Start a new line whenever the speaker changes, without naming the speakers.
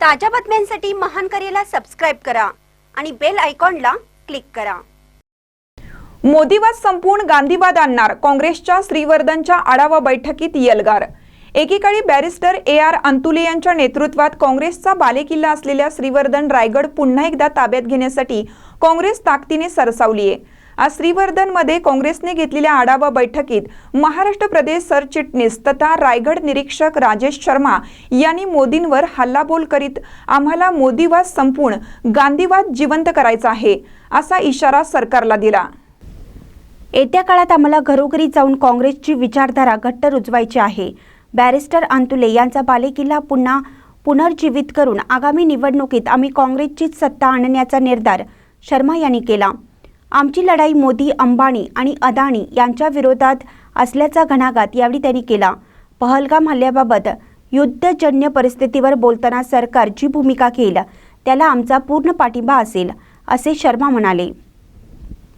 ताज्या बातम्यांसाठी महान करेला सबस्क्राईब करा आणि बेल आयकॉनला क्लिक करा.
मोदीवाद संपूर्ण गांधीवाद आणणार काँग्रेसच्या श्रीवर्धनच्या आढावा बैठकीत यलगार. एकेकाळी बॅरिस्टर ए आर अंतुले यांच्या नेतृत्वात काँग्रेसचा बालेकिल्ला असलेल्या श्रीवर्धन रायगड पुन्हा एकदा ताब्यात घेण्यासाठी काँग्रेस ताकदीने सरसावली आहे आज श्रीवर्धनमध्ये काँग्रेसने घेतलेल्या आढावा बैठकीत महाराष्ट्र प्रदेश सरचिटणीस तथा रायगड निरीक्षक राजेश शर्मा यांनी मोदींवर हल्लाबोल करीत आम्हाला मोदीवाद संपूर्ण गांधीवाद जिवंत करायचा आहे असा इशारा सरकारला दिला.
येत्या काळात आम्हाला घरोघरी जाऊन काँग्रेसची विचारधारा घट्ट रुजवायची आहे. बॅरिस्टर अंतुले यांचा बालेकिल्ला पुन्हा पुनर्जीवित करून आगामी निवडणुकीत आम्ही काँग्रेसचीच सत्ता आणण्याचा निर्धार शर्मा यांनी केला. आमची लढाई मोदी अंबानी आणि अदानी यांच्या विरोधात असल्याचा घणाघात यावेळी त्यांनी केला. पहलगाम हल्ल्याबाबत युद्धजन्य परिस्थितीवर बोलताना सरकार जी भूमिका घेईल त्याला आमचा पूर्ण पाठिंबा असेल असे शर्मा म्हणाले.